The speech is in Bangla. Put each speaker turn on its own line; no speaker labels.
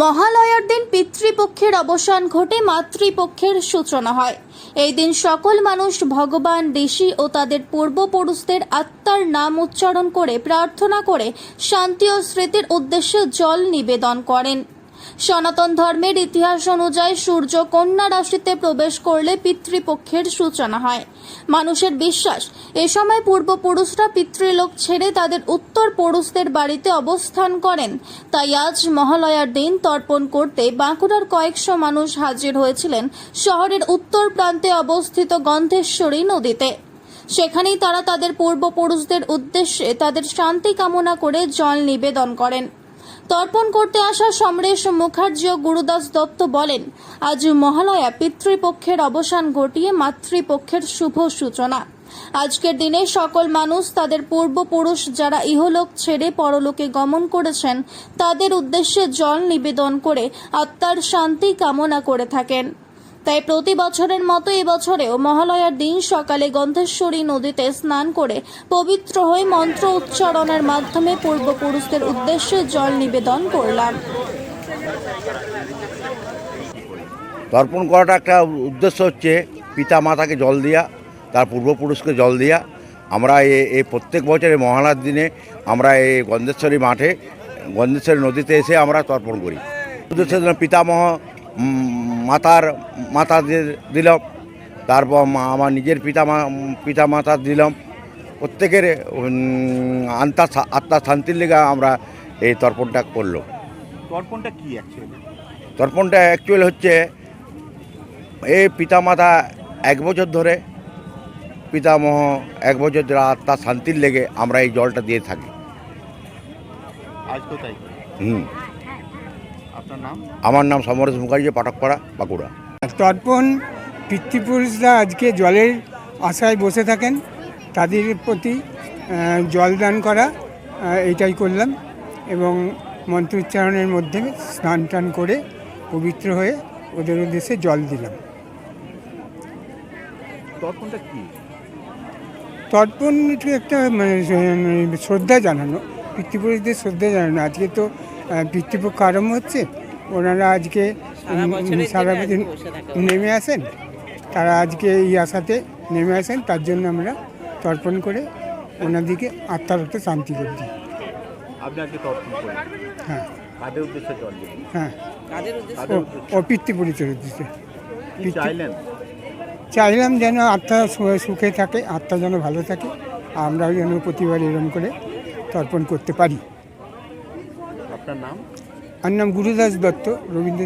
মহালয়ার দিন পিতৃপক্ষের অবসান ঘটে মাতৃপক্ষের সূচনা হয়। এই দিন সকল মানুষ ভগবান ঋষি ও তাদের পূর্বপুরুষদের আত্মার নাম উচ্চারণ করে প্রার্থনা করে শান্তি ও স্মৃতির উদ্দেশ্যে জল নিবেদন করেন। সনাতন ধর্মের ইতিহাস অনুযায়ী সূর্য কন্যা রাশিতে প্রবেশ করলে পিতৃপক্ষের সূচনা হয়। মানুষের বিশ্বাস, এ সময় পূর্বপুরুষরা পিতৃলোক ছেড়ে তাদের উত্তর পুরুষদের বাড়িতে অবস্থান করেন। তাই আজ মহালয়ার দিন তর্পণ করতে বাঁকুড়ার কয়েকশো মানুষ হাজির হয়েছিলেন শহরের উত্তর প্রান্তে অবস্থিত গন্ধেশ্বরী নদীতে। সেখানেই তারা তাদের পূর্বপুরুষদের উদ্দেশ্যে তাদের শান্তি কামনা করে জল নিবেদন করেন। তর্পণ করতে আসা সমরেশ মুখার্জি ও গুরুদাস দত্ত বলেন, আজ মহালয়া পিতৃপক্ষের অবসান ঘটিয়ে মাতৃপক্ষের শুভ সূচনা। আজকের দিনে সকল মানুষ তাদের পূর্বপুরুষ যারা ইহলোক ছেড়ে পরলোকে গমন করেছেন, তাদের উদ্দেশ্যে জল নিবেদন করে আত্মার শান্তি কামনা করে থাকেন। তাই প্রতি বছরের মতো এবছরেও মহালয়ার দিন সকালে গন্ধেশ্বরী নদীতে স্নান করে পবিত্র হয়ে মন্ত্র উচ্চারণের মাধ্যমে পূর্বপুরুষদের উদ্দেশ্যে জল নিবেদন করলাম।
তর্পণ করাটা একটা উদ্দেশ্য হচ্ছে পিতা মাতাকে জল দেওয়া তার পূর্বপুরুষকে জল দেওয়া আমরা এ- প্রত্যেক বছরে মহালয়ার দিনে আমরা এই গন্ধেশ্বরী মাঠে, গন্ধেশ্বরী নদীতে এসে আমরা তর্পণ করি। পিতামহ মাতার মাতা দিলাম। তারপর মা- আমার নিজের পিতা মা পিতা মাতা দিলাম। প্রত্যেকের আত্মা আত্মা শান্তির লেগে আমরা এই তর্পণটা করলাম।
তর্পণটা কি অ্যাকচুয়ালি
তর্পণটা অ্যাকচুয়ালি হচ্ছে এই পিতামাতা এক বছর ধরে পিতামহ এক বছর ধরে আত্মা শান্তির লেগে আমরা এই জলটা দিয়ে থাকি।
আজ তো তাই
হুম। আমার নাম সমরেশ মুখার্জি পাঠকপাড়া বাঁকুড়া।
তর্পণ পিতৃপুরুষরা আজকে জলের আশায় বসে থাকেন তাদের প্রতি জল দান করা এটাই করলাম এবং মন্ত্র উচ্চারণের মধ্যে স্নান টান করে পবিত্র হয়ে ওদের উদ্দেশ্যে জল দিলাম।
তর্পণটা কি?
তর্পণ একটু একটা মানে, শ্রদ্ধা জানানো পিতৃপুরুষদের শ্রদ্ধা জানানো। আজকে তো পিতৃপক্ষ আরম্ভ হচ্ছে। ওনারা আজকে সারা বছর নেমে আসেন। তারা আজকে এই আশাতে নেমে আসেন। তার জন্য আমরা তর্পণ করে ওনাদিকে আত্মার একটা শান্তি করে দিই। হ্যাঁ। হ্যাঁ। ও উদ্দেশ্যে? চাইলাম যেন আত্মা সু- সুখে থাকে আত্মা যেন ভালো থাকে। আমরাও যেন প্রতিবার এরম করে তর্পণ করতে পারি।
আপনার নাম?
আমার নাম গুরুদাস দত্ত রবীন্দ্র